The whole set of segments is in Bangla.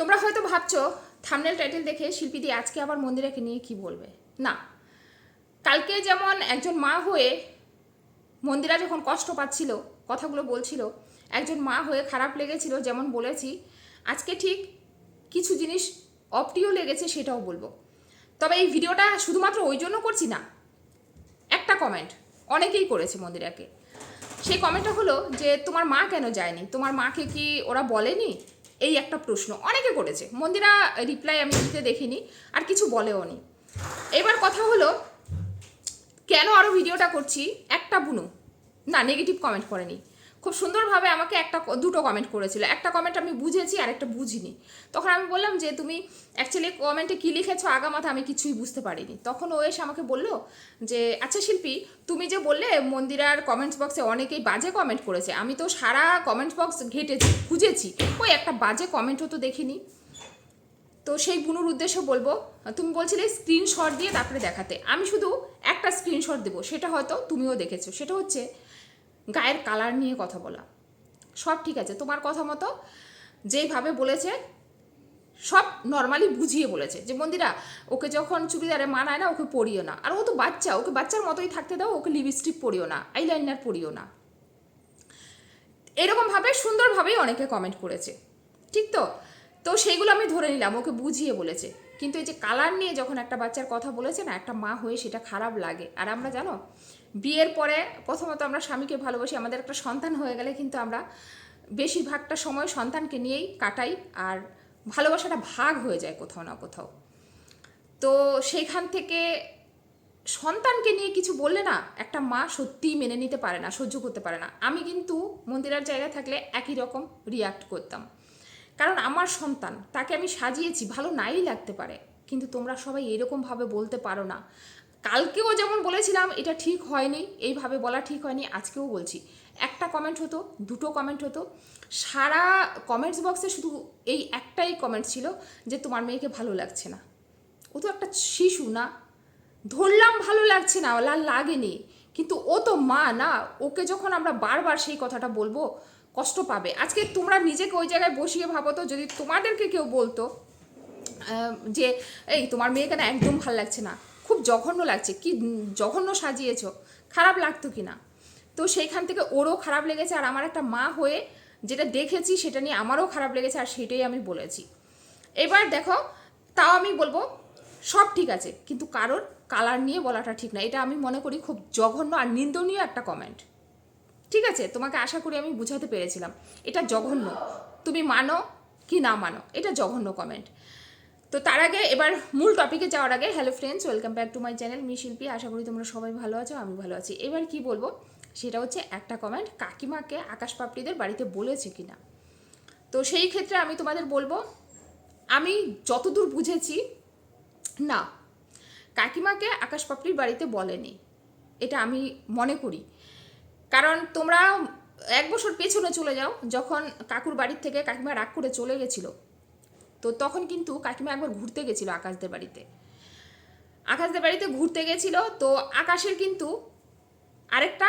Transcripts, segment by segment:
তোমরা হয়তো ভাবছ থামনেল টাইটেল দেখে শিল্পীদি আজকে আবার মন্দিরাকে নিয়ে কি বলবে? না। কালকে যেমন একজন মা হয়ে মন্দিরা যখন কষ্ট পাচ্ছিল, কথাগুলো বলছিল, একজন মা হয়ে খারাপ লেগেছিল, যেমন বলেছি, আজকে ঠিক কিছু জিনিস অপ্রিয় লেগেছে সেটাও বলব। তবে এই ভিডিওটা শুধুমাত্র ওই জন্য করছি না, একটা কমেন্ট অনেকেই করেছে মন্দিরাকে। সেই কমেন্টটা হলো যে, তোমার মা কেন যায়নি? তোমার মাকে কি ওরা বলেনি? এই একটা প্রশ্ন। অনেকে করেছে। মন্দিরা রিপ্লাই আমি দিতে দেখিনি, আর কিছু বলেও নি। এবার কথা হলো, কেন আরও ভিডিওটা করছি? একটা বুনো। না নেগেটিভ কমেন্ট করেনি। খুব সুন্দরভাবে আমাকে একটা দুটো কমেন্ট করেছিল। একটা কমেন্ট আমি বুঝেছি আর একটা বুঝিনি। তখন আমি বললাম যে, তুমি অ্যাকচুয়ালি কমেন্টে কী লিখেছো আগামাথা আমি কিছুই বুঝতে পারিনি। তখন ও এসে আমাকে বলল যে আচ্ছা শিল্পী, তুমি যে বললে মন্দিরার কমেন্টস বক্সে অনেকেই বাজে কমেন্ট করেছে, আমি তো সারা কমেন্টস বক্স ঘেটেছি, খুঁজেছি। ওই একটা বাজে কমেন্টও তো দেখিনি। তো সেই বুনুর উদ্দেশ্য বলব, তুমি বলছিলে স্ক্রিনশট দিয়ে তারপরে দেখাতে। আমি শুধু একটা স্ক্রিনশট দেবো, সেটা হয়তো তুমিও দেখেছ। সেটা হচ্ছে গায়ের কালার নিয়ে কথা বলা। সব ঠিক আছে, তোমার কথা মতো যেইভাবে বলেছে, সব নর্মালি বুঝিয়ে বলেছে। যে মন্দিরা ওকে যখন চুড়িদারে মানায় না, ওকে পরিও না। আর ও তো বাচ্চা, ওকে বাচ্চার মতোই থাকতে দাও, ওকে লিপস্টিক পরিও না আইলাইনার পরিও না। এরকমভাবে, সুন্দরভাবেই অনেকে কমেন্ট করেছে। ঠিক তো? তো সেইগুলো আমি ধরে নিলাম, ওকে বুঝিয়ে বলেছে। কিন্তু এই যে কালার নিয়ে যখন একটা বাচ্চার কথা বলেছে না, একটা মা হয়ে সেটা খারাপ লাগে। আর আমরা জানো বিয়ের পরে প্রথমত আমরা স্বামীকে ভালোবাসি, আমাদের একটা সন্তান হয়ে গেলে কিন্তু আমরা বেশিরভাগটা সময় সন্তানকে নিয়েই কাটাই আর ভালোবাসাটা ভাগ হয়ে যায় কোথাও না কোথাও। তো সেইখান থেকে সন্তানকে নিয়ে কিছু বললে না একটা মা সত্যিই মেনে নিতে পারে না, সহ্য করতে পারে না। আমি কিন্তু মন্দিরার জায়গায় থাকলে একই রকম রিয়াক্ট করতাম। কারণ আমার সন্তান, তাকে আমি সাজিয়েছি, ভালো নাই লাগতে পারে। কিন্তু তোমরা সবাই এরকমভাবে বলতে পারো না। কালকেও যেমন বলেছিলাম, এটা ঠিক হয়নি, এইভাবে বলা ঠিক হয়নি, আজকেও বলছি। একটা কমেন্ট হতো, দুটো কমেন্ট হতো। সারা কমেন্টস বক্সে শুধু এই একটাই কমেন্ট ছিল যে তোমার মেয়েকে ভালো লাগছে না। ও তো একটা শিশু না। ধরলাম ভালো লাগছে না ওলা লাগেনি। কিন্তু ও তো মা না, ওকে যখন আমরা বারবার সেই কথাটা বলব, কষ্ট পাবে। আজকে তোমরা নিজেকে ওই জায়গায় বসিয়ে ভাবো তো, যদি তোমাদেরকে কেউ বলতো যে, এই, তোমার মেয়েকে না একদম ভালো লাগছে না। জঘন্য লাগছে। কি জঘন্য সাজিয়েছ? খারাপ লাগতো কি না? তো সেইখান থেকে ওরও খারাপ লেগেছে আর আমার একটা মা হয়ে যেটা দেখেছি সেটা নিয়ে আমারও খারাপ লেগেছে আর সেটাই আমি বলেছি। এবার দেখো, তাও আমি বলব, সব ঠিক আছে, কিন্তু কারোর কালার নিয়ে বলাটা ঠিক না। এটা আমি মনে করি খুব জঘন্য আর নিন্দনীয় একটা কমেন্ট ঠিক আছে? তোমাকে আশা করি আমি বুঝাতে পেরেছিলাম। এটা জঘন্য। তুমি মানো কি না মানো? এটা জঘন্য কমেন্ট তো তার আগে এবার মূল টপিকে যাওয়ার আগে hello friends welcome back to my channel me Shilpi. আশা করি তোমরা সবাই ভালো আছো আমি ভালো আছি। এবার কি বলব, সেটা হচ্ছে একটা কমেন্ট কাকিমাকে আকাশ পাপড়িদের বাড়িতে বলেছে কি না তো সেই ক্ষেত্রে আমি তোমাদের বলব, আমি যতদূর বুঝেছি, না, কাকিমাকে আকাশ পাপড়ির বাড়িতে বলেনি। এটা আমি মনে করি। কারণ তোমরা এক বছর পেছনে চলে যাও, যখন কাকুর বাড়ির থেকে কাকিমা রাগ করে চলে গেছিল তো তখন কিন্তু কাকিমা একবার ঘুরতে গেছিল আকাশদের বাড়িতে। আকাশদের বাড়িতে ঘুরতে গেছিল, তো আকাশের কিন্তু আরেকটা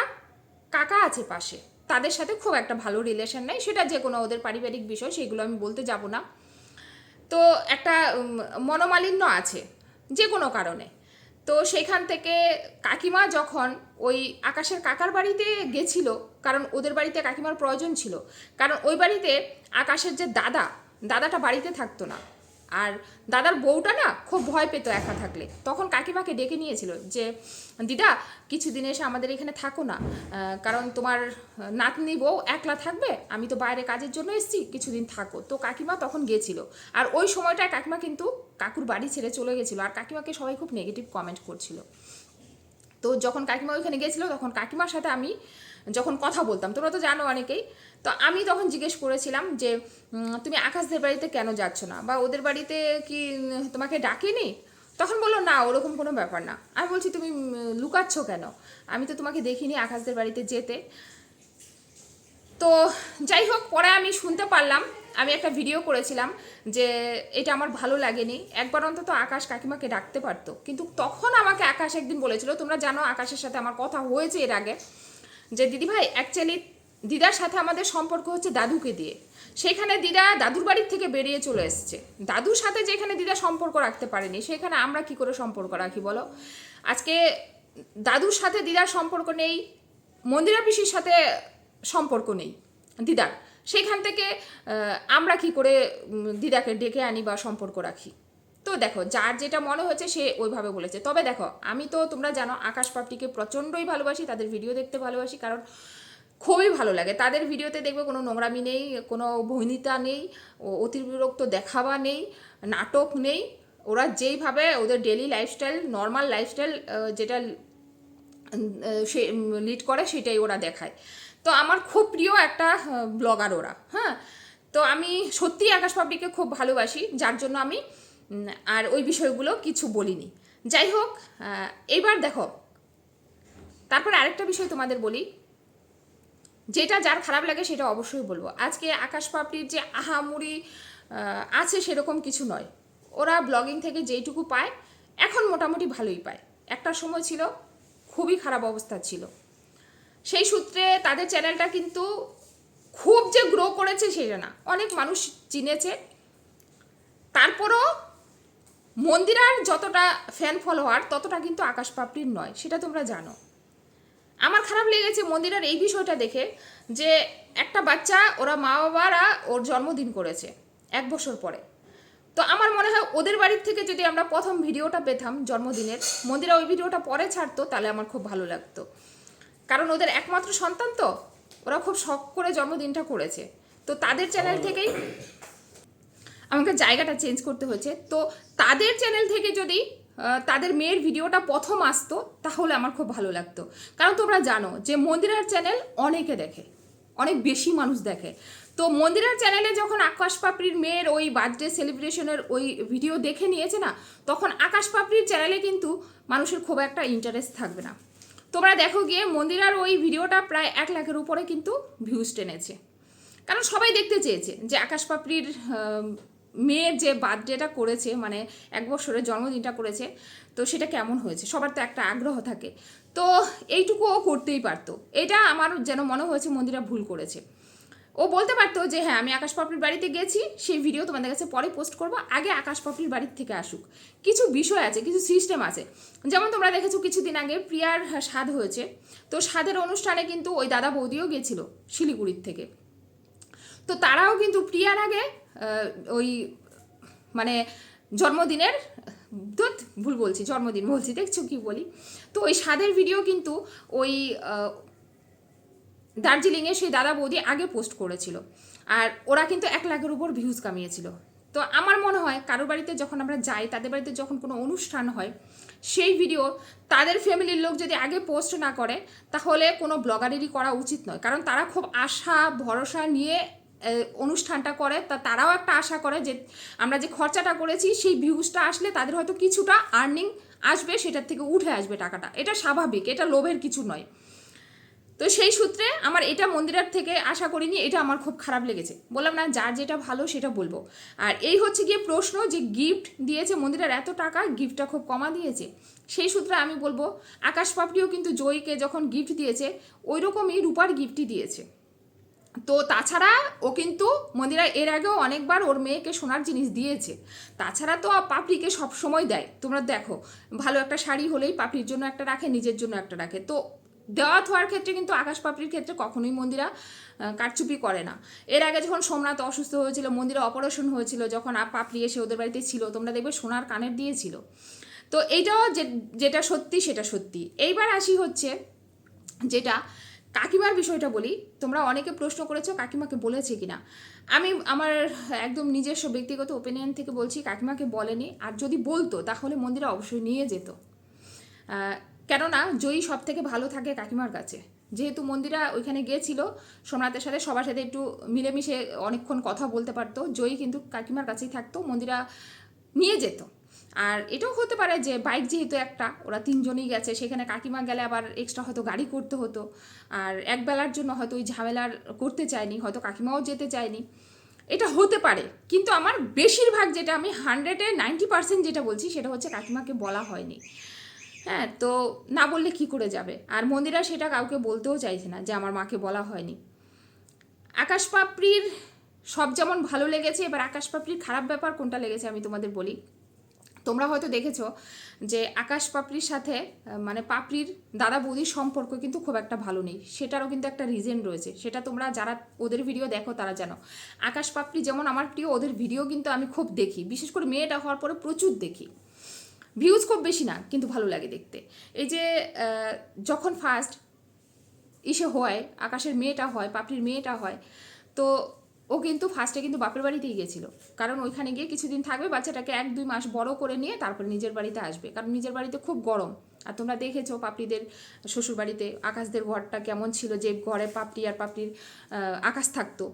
কাকা আছে পাশে। তাদের সাথে খুব একটা ভালো রিলেশন নেই, সেটা যে কোনো ওদের পারিবারিক বিষয়, সেগুলো আমি বলতে যাব না। তো একটা মনোমালিন্য আছে যে কোনো কারণে। তো সেইখান থেকে কাকিমা যখন ওই আকাশের কাকার বাড়িতে গেছিল, কারণ ওদের বাড়িতে কাকিমার প্রয়োজন ছিল, কারণ ওই বাড়িতে আকাশের যে দাদা দাদাটা বাড়িতে থাকতো না। আর দাদার বউটা না খুব ভয় পেত একা থাকলে। তখন কাকিমাকে ডেকে নিয়েছিল যে, দিদা, কিছুদিন এসে আমাদের এখানে থাকো না। কারণ তোমার নাতনি বউ একলা থাকবে, আমি তো বাইরে কাজের জন্য এসেছি, কিছুদিন থাকো। তো কাকিমা তখন গেছিল। আর ওই সময়টায় কাকিমা কিন্তু কাকুর বাড়ি ছেড়ে চলে গেছিল। আর কাকিমাকে সবাই খুব নেগেটিভ কমেন্ট করছিল। তো যখন কাকিমা ওইখানে গেছিল, তখন কাকিমার সাথে আমি যখন কথা বলতাম, তোমরা তো জানো অনেকেই তো আমি তখন জিজ্ঞেস করেছিলাম যে তুমি আকাশদের বাড়িতে কেন যাচ্ছ না? বা ওদের বাড়িতে কি তোমাকে ডাকেনি? তখন বলল, না, ওরকম কোনো ব্যাপার না। আমি বলছি, তুমি লুকাচ্ছ কেন? আমি তো তোমাকে দেখিনি আকাশদের বাড়িতে যেতে। তো যাই হোক, পরে আমি শুনতে পারলাম, আমি একটা ভিডিও করেছিলাম যে, এটা আমার ভালো লাগেনি। একবার অন্তত আকাশ কাকিমাকে ডাকতে পারতো। কিন্তু তখন আমাকে আকাশ একদিন বলেছিল, তোমরা জানো আকাশের সাথে আমার কথা হয়েছে এর আগে, যে, দিদিভাই অ্যাকচুয়ালি দিদার সাথে আমাদের সম্পর্ক হচ্ছে দাদুকে দিয়ে। সেখানে দিদা দাদুর বাড়ির থেকে বেরিয়ে চলে এসছে। দাদুর সাথে যেখানে দিদা সম্পর্ক রাখতে পারেনি, সেখানে আমরা কি করে সম্পর্ক রাখি বলো? আজকে দাদুর সাথে দিদার সম্পর্ক নেই, মন্দিরা পিসির সাথে সম্পর্ক নেই। দিদার সেখান থেকে আমরা কি করে দিদাকে ডেকে আনি বা সম্পর্ক রাখি? তো দেখো, যার যেটা মনে হচ্ছে সে ওইভাবে বলেছে। তবে দেখো, আমি তো তোমরা জানো, আকাশ পাপটিকে প্রচণ্ডই ভালোবাসি, তাদের ভিডিও দেখতে ভালোবাসি, কারণ খুবই ভালো লাগে। তাদের ভিডিওতে দেখবে কোনো নোংরামি নেই, কোনো বহিনিতা নেই অতিবিরক্ত দেখাবা নেই, নাটক নেই। ওরা যেইভাবে ওদের ডেলি লাইফস্টাইল নর্মাল লাইফস্টাইল যেটা সে লিড করে সেটাই ওরা দেখায়। তো আমার খুব প্রিয় একটা ব্লগার ওরা হ্যাঁ? তো আমি সত্যি আকাশ পাবলিকে খুব ভালোবাসি, যার জন্য আমি আর ওই বিষয়গুলো কিছু বলিনি। যাই হোক এইবার দেখো, তারপরে আরেকটা বিষয় তোমাদের বলি। যেটা যার খারাপ লাগে সেটা অবশ্যই বলব। আজকে আকাশ পাপড়ির যে আহামুড়ি আছে সেরকম কিছু নয়। ওরা ব্লগিং থেকে যেইটুকু পায়, এখন মোটামুটি ভালোই পায়। একটা সময় ছিল, খুবই খারাপ অবস্থা ছিল। সেই সূত্রে তাদের চ্যানেলটা কিন্তু খুব যে গ্রো করেছে সেটা না। অনেক মানুষ চিনেছে। তারপরও মন্দিরার যতটা ফ্যান ফলোয়ার ততটা কিন্তু আকাশ পাপড়ির নয়, সেটা তোমরা জানো। আমার খারাপ লেগেছে মন্দিরের এই বিষয়টা দেখে যে একটা বাচ্চা ওরা মা বাবারা ওর জন্মদিন করেছে এক বছর পরে। তো আমার মনে হয় ওদের বাড়ির থেকে যদি আমরা প্রথম ভিডিওটা পেতাম জন্মদিনের মন্দিরা ওই ভিডিওটা পরে ছাড়তো তাহলে আমার খুব ভালো লাগতো। কারণ ওদের একমাত্র সন্তান তো ওরা খুব শখ করে জন্মদিনটা করেছে। তো তাদের চ্যানেল থেকেই আমাকে জায়গাটা চেঞ্জ করতে হয়েছে। তো তাদের চ্যানেল থেকে যদি তাদের মেয়ের ভিডিওটা প্রথম আসতো, তাহলে আমার খুব ভালো লাগতো। কারণ তোমরা জানো যে মন্দিরার চ্যানেল অনেকে দেখে, অনেক বেশি মানুষ দেখে। তো মন্দিরার চ্যানেলে যখন আকাশ পাপড়ির মেয়ের ওই বার্থডে সেলিব্রেশনের ওই ভিডিও দেখে নিয়েছে না, তখন আকাশ পাপড়ির চ্যানেলে কিন্তু মানুষের খুব একটা ইন্টারেস্ট থাকবে না। তোমরা দেখো গিয়ে মন্দিরার ওই ভিডিওটা প্রায় এক লাখের উপরে কিন্তু ভিউজ টেনেছে। কারণ সবাই দেখতে চেয়েছে যে আকাশ পাপড়ির মেয়ের যে বার্থডেটা করেছে মানে এক বছরের জন্মদিনটা করেছে, তো সেটা কেমন হয়েছে? সবার তো একটা আগ্রহ থাকে। তো এইটুকু ও করতেই পারতো। এটা আমার যেন মনে হয়েছে মন্দিরা ভুল করেছে। ও বলতে পারতো যে হ্যাঁ আমি আকাশ পাপড়ির বাড়িতে গেছি, সেই ভিডিও তোমাদের কাছে পরে পোস্ট করব। আগে আকাশ পাপড়ির বাড়ির থেকে আসুক। কিছু বিষয় আছে, কিছু সিস্টেম আছে। যেমন তোমরা দেখেছ কিছুদিন আগে প্রিয়ার স্বাদ হয়েছে। তো স্বাদের অনুষ্ঠানে কিন্তু ওই দাদা বৌদিও গেছিল শিলিগুড়ির থেকে। তো তারাও কিন্তু প্রিয়ার আগে ওই মানে জন্মদিনের ধুৎ, ভুল বলছি জন্মদিন বলছি দেখছ কি বলি? তো ওই স্বাদের ভিডিও কিন্তু ওই দার্জিলিংয়ে সেই দাদা বৌদি আগে পোস্ট করেছিল। আর ওরা কিন্তু এক লাখের উপর ভিউজ কামিয়েছিল। তো আমার মনে হয় কারোর বাড়িতে যখন আমরা যাই তাদের বাড়িতে যখন কোনো অনুষ্ঠান হয় সেই ভিডিও তাদের ফ্যামিলির লোক যদি আগে পোস্ট না করে তাহলে কোনো ব্লগারেরই করা উচিত নয়। কারণ তারা খুব আশা ভরসা নিয়ে অনুষ্ঠানটা করে, তা তারাও একটা আশা করে যে আমরা যে খরচাটা করেছি, সেই ভিউজটা আসলে তাদের হয়তো কিছুটা আর্নিং আসবে, সেটার থেকে উঠে আসবে টাকাটা। এটা স্বাভাবিক, এটা লোভের কিছু নয়। তো সেই সূত্রে আমার এটা মন্দিরের থেকে আশা করিনি, এটা আমার খুব খারাপ লেগেছে। বললাম, না, যার যেটা ভালো সেটা বলব। আর এই হচ্ছে গিয়ে প্রশ্ন যে গিফট দিয়েছে মন্দিরের এত টাকা গিফটটা খুব কমা দিয়েছে? সেই সূত্রে আমি বলব, আকাশ পাপড়িও কিন্তু জয়কে যখন গিফট দিয়েছে ওই রকমই রূপার গিফটই দিয়েছে। তো তাছাড়া ও কিন্তু মন্দিরা এর আগেও অনেকবার ওর মেয়েকে সোনার জিনিস দিয়েছে। তাছাড়া তো পাপড়িকে সব সময় দেয়। তোমরা দেখো, ভালো একটা শাড়ি হলেই পাপড়ির জন্য একটা রাখে, নিজের জন্য একটা রাখে। তো দেওয়া থোয়ার ক্ষেত্রে কিন্তু আকাশ পাপড়ির ক্ষেত্রে কখনোই মন্দিরা কারচুপি করে না। এর আগে যখন সোমনাথ অসুস্থ হয়েছিল, মন্দিরে অপারেশন হয়েছিল, যখন পাপড়ি এসে ওদের বাড়িতে ছিল, তোমরা দেখবে সোনার কানের দিয়েছিল। তো এইটাও যে- যেটা সত্যি সেটা সত্যি। এইবার আসি হচ্ছে যেটা কাকিমার বিষয়টা বলি, তোমরা অনেকে প্রশ্ন করেছ কাকিমাকে বলেছে কিনা। আমি আমার একদম নিজস্ব ব্যক্তিগত ওপিনিয়ন থেকে বলছি কাকিমাকে বলেনি, আর যদি বলতো তাহলে মন্দিরে অবশ্যই নিয়ে যেত। কেননা জয়ী সব থেকে ভালো থাকে কাকিমার কাছে। যেহেতু মন্দিরা ওইখানে গিয়েছিল, সোমনাথের সাথে সবার সাথে একটু মিলেমিশে অনেকক্ষণ কথা বলতে পারতো, জয়ী কিন্তু কাকিমার কাছেই থাকতো, মন্দিরা নিয়ে যেত। আর এটাও হতে পারে যে বাইক যেহেতু একটা, ওরা তিনজনই গেছে, সেখানে কাকিমা গেলে আবার এক্সট্রা হয়তো গাড়ি করতে হতো। আর একবেলার জন্য হয়তো ওই ঝামেলার করতে চায়নি, হয়তো কাকিমাও যেতে চায়নি। এটা হতে পারে, কিন্তু আমার বেশিরভাগ যেটা আমি হান্ড্রেডে নাইনটি পার্সেন্ট যেটা বলছি, সেটা হচ্ছে কাকিমাকে বলা হয়নি। হ্যাঁ তো না বললে কি করে যাবে? আর মন্দিরা সেটা কাউকে বলতেও চাইছে না যে আমার মাকে বলা হয়নি। আকাশ পাপড়ির সব যেমন ভালো লেগেছে, এবার আকাশ পাপড়ির খারাপ ব্যাপার কোনটা লেগেছে আমি তোমাদের বলি। তোমরা হয়তো দেখেছ যে আকাশ পাপড়ির সাথে মানে পাপড়ির দাদা বৌদির সম্পর্ক কিন্তু খুব একটা ভালো নেই। সেটারও কিন্তু একটা রিজন রয়েছে। সেটা তোমরা যারা ওদের ভিডিও দেখো তারা জানো। আকাশ পাপড়ি যেমন আমার প্রিয়, ওদের ভিডিও কিন্তু আমি খুব দেখি। বিশেষ করে মেয়েটা হওয়ার পরে প্রচুর দেখি। ভিউজ খুব বেশি না, কিন্তু ভালো লাগে দেখতে। এই যে যখন ফার্স্ট ইসে হয়, আকাশের মেয়েটা হয়, পাপড়ির মেয়েটা হয়, তো ও কিন্তু ফার্স্টে কিন্তু বাপের বাড়িতেই গেছিল। কারণ ওইখানে গিয়ে কিছুদিন থাকবে, বাচ্চাটাকে এক দুই মাস বড় করে নিয়ে তারপরে নিজের বাড়িতে আসবে। কারণ নিজের বাড়িতে খুব গরম। আর তোমরা দেখেছ পাপড়িদের শ্বশুর বাড়িতে আকাশদের ঘরটা কেমন ছিল যে ঘরে পাপড়ি আর পাপড়ির আকাশ থাকতো।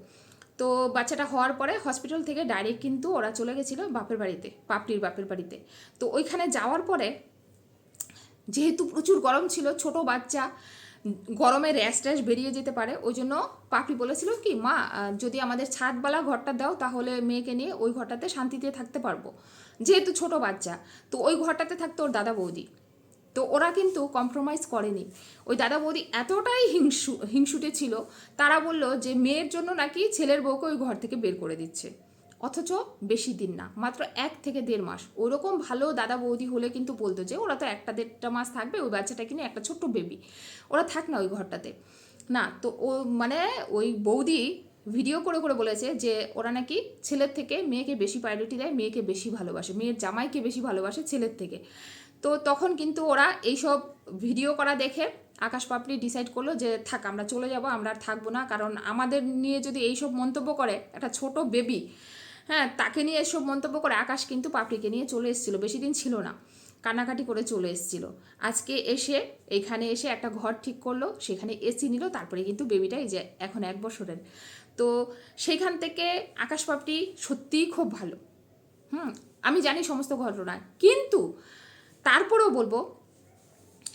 তো বাচ্চাটা হওয়ার পরে হসপিটাল থেকে ডাইরেক্ট কিন্তু ওরা চলে গেছিল বাপের বাড়িতে, পাপড়ির বাপের বাড়িতে। তো ওইখানে যাওয়ার পরে যেহেতু প্রচুর গরম ছিল, ছোট বাচ্চা গরমে র্যাশ ট্যাশ বেরিয়ে যেতে পারে। ওই জন্য পাপড়ি বলেছিল কি, মা যদি আমাদের ছাদবালা ঘরটা দাও, তাহলে মেয়েকে নিয়ে ওই ঘরটাতে শান্তিতে থাকতে পারব। যেহেতু ছোট বাচ্চা, তো ওই ঘরটাতে থাকতো ওর দাদা বৌদি। তো ওরা কিন্তু কম্প্রোমাইজ করেনি। ওই দাদা বৌদি এতটাই হিংসু, হিংসুটে ছিল, তারা বলল যে মেয়ের জন্য নাকি ছেলের বউকে ওই ঘর থেকে বের করে দিচ্ছে। অথচ বেশি দিন না, মাত্র এক থেকে দেড় মাস। ওরকম ভালো দাদা বৌদি হলে কিন্তু বলতো যে, ওরা তো একটা দেড়টা মাস থাকবে, ওই বাচ্চাটাকে নিয়ে একটা ছোট্ট বেবি ওরা থাক না ওই ঘরটাতে। না, তো ও মানে ওই বৌদি ভিডিও করে করে বলেছে যে, ওরা নাকি ছেলের থেকে মেয়েকে বেশি প্রায়োরিটি দেয়, মেয়েকে বেশি ভালোবাসে। মেয়ের জামাইকে বেশি ভালোবাসে ছেলের থেকে। তো তখন কিন্তু ওরা এইসব ভিডিও করা দেখে আকাশ পাপড়ি ডিসাইড করল যে, থাক, আমরা চলে যাব, আমরা আর থাকব না। কারণ আমাদের নিয়ে যদি এইসব মন্তব্য করে একটা ছোট বেবি হ্যাঁ তাকে নিয়ে এসব মন্তব্য করে আকাশ কিন্তু পাপড়িকে নিয়ে চলে এসেছিল। বেশি দিন ছিল না। কান্নাকাটি করে চলে এসেছিল। আজকে এসে, এখানে এসে একটা ঘর ঠিক করল, সেখানে এসি নিল, তারপরে কিন্তু বেবিটা এই যে এখন এক বছরের। তো সেইখান থেকে আকাশ পাপড়ি সত্যিই খুব ভালো। হুম, আমি জানি সমস্ত ঘটনা। কিন্তু তারপরেও বলব,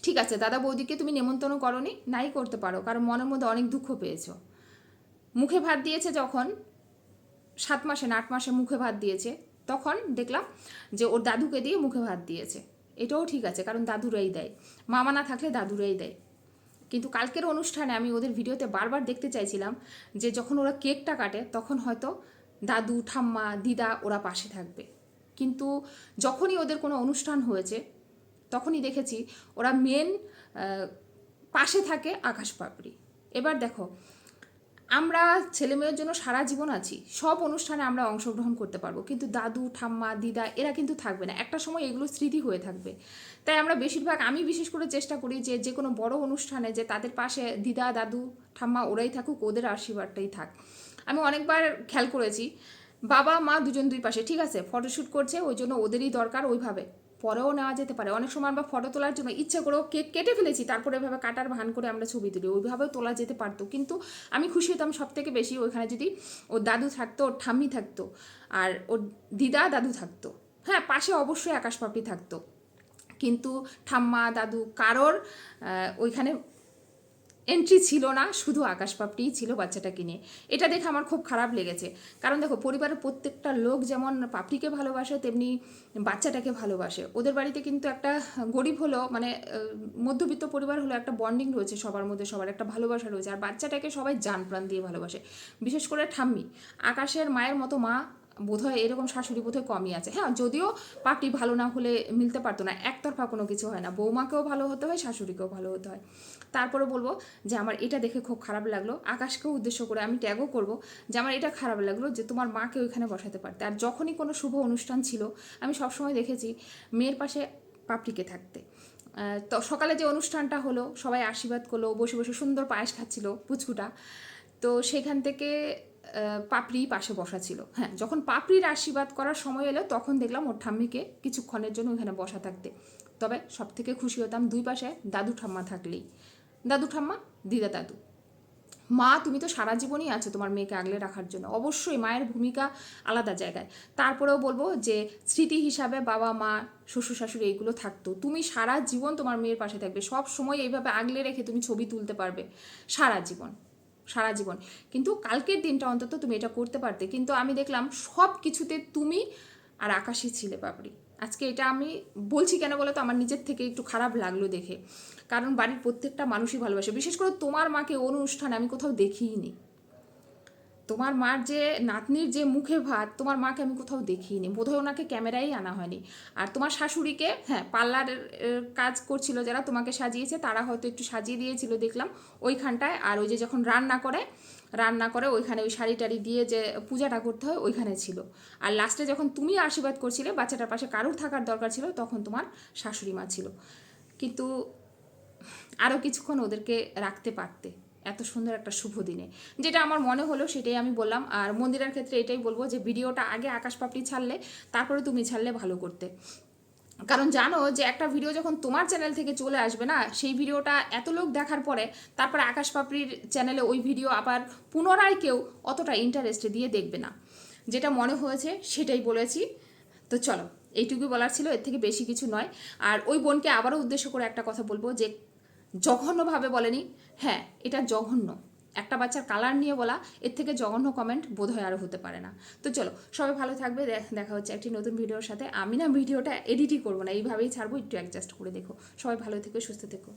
ঠিক আছে, দাদা বৌদিকে তুমি নেমন্তন্ন করনি, নাই করতে পারো। কারণ মনের মধ্যে অনেক দুঃখ পেয়েছ। মুখে ভাত দিয়েছে যখন সাত মাসে না, আট মাসে মুখে ভাত দিয়েছে। তখন দেখলাম যে ওর দাদুকে দিয়ে মুখে ভাত দিয়েছে। এটাও ঠিক আছে, কারণ দাদুরাই দেয়। মামা না থাকলে দাদুরাই দেয়। কিন্তু কালকের অনুষ্ঠানে আমি ওদের ভিডিওতে বারবার দেখতে চাইছিলাম যে যখন ওরা কেকটা কাটে, তখন হয়তো দাদু, ঠাম্মা, দিদা ওরা পাশে থাকবে। কিন্তু যখনই ওদের কোনো অনুষ্ঠান হয়েছে, তখনই দেখেছি ওরা মেন পাশে থাকে আকাশ পাপড়ি। এবার দেখো আমরা ছেলে মেয়ের জন্য সারা জীবন আছি, সব অনুষ্ঠানে আমরা অংশগ্রহণ করতে পারব। কিন্তু দাদু, ঠাম্মা, দিদা এরা কিন্তু থাকবে না। একটা সময় এগুলো স্মৃতি হয়ে থাকবে। তাই আমরা বেশিরভাগ, আমি বিশেষ করে চেষ্টা করি যে যে কোনো বড় অনুষ্ঠানে যে তাদের পাশে দিদা, দাদু, ঠাম্মা ওরাই থাকুক, ওদের আশীর্বাদটাই থাক। আমি অনেকবার খেয়াল করেছি, বাবা, মা দুজন দুই পাশে, ঠিক আছে? ফটোশ্যুট করছে, ওই জন্য ওদেরই দরকার ওইভাবে। পরেও নেওয়া যেতে পারে। অনেক সময় আমরা ফটো তোলার জন্য ইচ্ছে করেও কেক কেটে ফেলেছি, তারপরে এভাবে কাটার ভান করে আমরা ছবি তুলি। ওইভাবেও তোলা যেতে পারতো। কিন্তু আমি খুশি হতাম সব থেকে বেশি ওইখানে যদি ওর দাদু থাকতো, ওর ঠাম্মি থাকতো আর ওর দিদা দাদু থাকতো। হ্যাঁ পাশে অবশ্যই আকাশ পাপড়ি থাকতো। কিন্তু ঠাম্মা, দাদু, কারোর ওইখানে এন্ট্রি ছিল না, শুধু আকাশ পাপড়িই ছিল বাচ্চাটাকে নিয়ে। এটা দেখে আমার খুব খারাপ লেগেছে। কারণ দেখো, পরিবারের প্রত্যেকটা লোক যেমন পাপড়িকে ভালোবাসে, তেমনি বাচ্চাটাকে ভালোবাসে। ওদের বাড়িতে কিন্তু একটা গরিব হলো মানে মধ্যবিত্ত পরিবার হলো একটা বন্ডিং রয়েছে সবার মধ্যে, সবার একটা ভালোবাসা রয়েছে। আর বাচ্চাটাকে সবাই জান প্রাণ দিয়ে ভালোবাসে। বিশেষ করে ঠাম্মি। আকাশের মায়ের মতো মা বোধহয় এরকম শাশুড়ি বোধহয় কমই আছে। হ্যাঁ যদিও পাপড়ি ভালো না হলে মিলতে পারতো না, একতরফা কোনো কিছু হয় না। বৌমাকেও ভালো হতে হয়, শাশুড়িকেও ভালো হতে হয়। তারপরে বলব যে আমার এটা দেখে খুব খারাপ লাগল। আকাশকেও উদ্দেশ্য করে আমি ট্যাগও করব যে আমার এটা খারাপ লাগল যে তোমার মাকে ওইখানে বসাতে পারতে। আর যখনই কোনো শুভ অনুষ্ঠান ছিল, আমি সবসময় দেখেছি মেয়ের পাশে পাপড়িকে থাকতে। তো সকালে যে অনুষ্ঠানটা হলো, সবাই আশীর্বাদ করল, বসে বসে সুন্দর পায়েস খাচ্ছিল পুচকুটা। তো সেখান থেকে পাপড়ি পাশে বসা ছিল। হ্যাঁ যখন পাপড়ির আশীর্বাদ করার সময় এলো, তখন দেখলাম ওর ঠাম্মিকে কিছুক্ষণের জন্য ওখানে বসা থাকতে। তবে সব থেকে খুশি হতাম দুই পাশে দাদু ঠাম্মা থাকলেই। দাদু ঠাম্মা, দিদা দাদু। মা, তুমি তো সারা জীবনই আছো তোমার মেয়েকে আগলে রাখার জন্য। অবশ্যই মায়ের ভূমিকা আলাদা জায়গায়। তারপরেও বলব যে, স্মৃতি হিসাবে বাবা, মা, শ্বশুর শাশুড়ি এইগুলো থাকতো। তুমি সারা জীবন তোমার মেয়ের পাশে থাকবে। সব সময় এইভাবে আগলে রেখে তুমি ছবি তুলতে পারবে। সারা জীবন। সারা জীবন। কিন্তু কালকের দিনটা অন্তত তুমি এটা করতে পারতে। কিন্তু আমি দেখলাম সব কিছুতে তুমি আর আকাশই ছিলে পাপড়ি আজকে এটা আমি বলছি কেন বলো তো আমার নিজের থেকে একটু খারাপ লাগল দেখে। কারণ বাড়ির প্রত্যেকটা মানুষই ভালোবাসে। বিশেষ করে তোমার মাকে অনুষ্ঠান আমি কোথাও দেখিই নি তোমার মার যে, নাতনির যে মুখে ভাত, তোমার মাকে আমি কোথাও দেখিনি। বোধহয় ওনাকে ক্যামেরাই আনা হয়নি। আর তোমার শাশুড়িকে হ্যাঁ পার্লারের কাজ করছিল যারা, তোমাকে সাজিয়েছে, তারা হয়তো একটু সাজিয়ে দিয়েছিল দেখলাম ওইখানটায়। আর ওই যে যখন রান্না করে রান্না করে ওইখানে ওই শাড়ি টাড়ি দিয়ে যে পূজাটা করতে হয়, ওইখানে ছিল। আর লাস্টে যখন তুমি আশীর্বাদ করছিলে, বাচ্চাটার পাশে কারুর থাকার দরকার ছিল, তখন তোমার শাশুড়ি মা ছিল। কিন্তু আরও কিছুক্ষণ ওদেরকে রাখতে পারতে। এত সুন্দর একটা শুভ দিনে। যেটা আমার মনে হলো সেটাই আমি বললাম। আর মন্দিরের ক্ষেত্রে এটাই বলব যে, ভিডিওটা আগে আকাশ পাপড়ি ছাড়লে, তারপরে তুমি ছাড়লে ভালো করতে। কারণ জানো যে, একটা ভিডিও যখন তোমার চ্যানেল থেকে চলে আসবে না, সেই ভিডিওটা এত লোক দেখার পরে, তারপরে আকাশ পাপড়ির চ্যানেলে ওই ভিডিও আবার পুনরায় কেউ অতটা ইন্টারেস্ট দিয়ে দেখবে না। যেটা মনে হয়েছে, সেটাই বলেছি। তো চলো, এইটুকুই বলার ছিল, এর থেকে বেশি কিছু নয়। আর ওই বোনকে আবারও উদ্দেশ্য করে একটা কথা বলব যে জঘন্যভাবে বলেনি। হ্যাঁ এটা জঘন্য। একটা বাচ্চার কালার নিয়ে বলা, এর থেকে জঘন্য কমেন্ট বোধহয় আরও হতে পারে না। তো চলো, সবাই ভালো থাকবে। দেখা হচ্ছে একটি নতুন ভিডিওর সাথে। আমি না ভিডিওটা এডিটই করব না, এইভাবেই ছাড়বো। একটু অ্যাডজাস্ট করে দেখো। সবাই ভালো থেকো, সুস্থ থেকো।